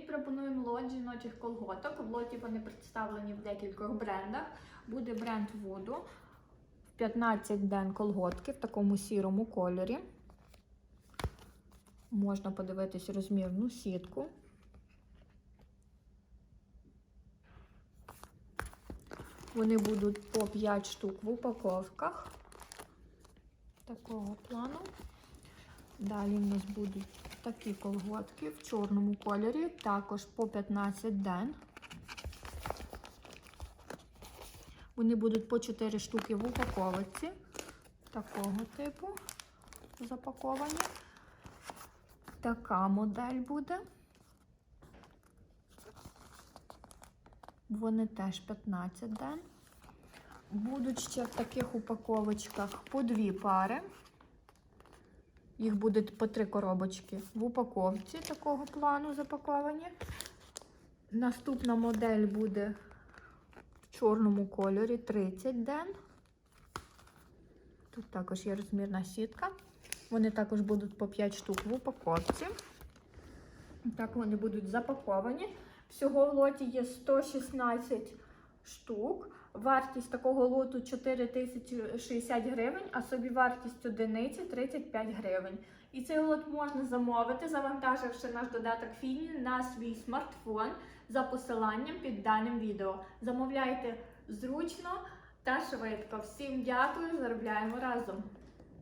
Привіт! Пропонуємо лот жіночих колготок. В лоті вони представлені в декількох брендах. Буде бренд Voodoo. 15 ден колготки в такому сірому кольорі. Можна подивитись розмірну сітку. Вони будуть по 5 штук в упаковках такого плану. Далі в нас будуть такі колготки в чорному кольорі, також по 15 ден. Вони будуть по 4 штуки в упаковці такого типу запаковані. Така модель буде. Вони теж 15 ден. Будуть ще в таких упаковочках по дві пари. Їх буде по три коробочки в упаковці такого плану запаковані. Наступна модель буде в чорному кольорі 30 ден. Тут також є розмірна сітка. Вони також будуть по 5 штук в упаковці. Так вони будуть запаковані. Всього в лоті є 116 штук. Вартість такого лоту 4060 гривень, а собі вартість одиниці 35 гривень. І цей лот можна замовити, завантаживши наш додаток Фіні на свій смартфон за посиланням під даним відео. Замовляйте зручно та швидко. Всім дякую, заробляємо разом!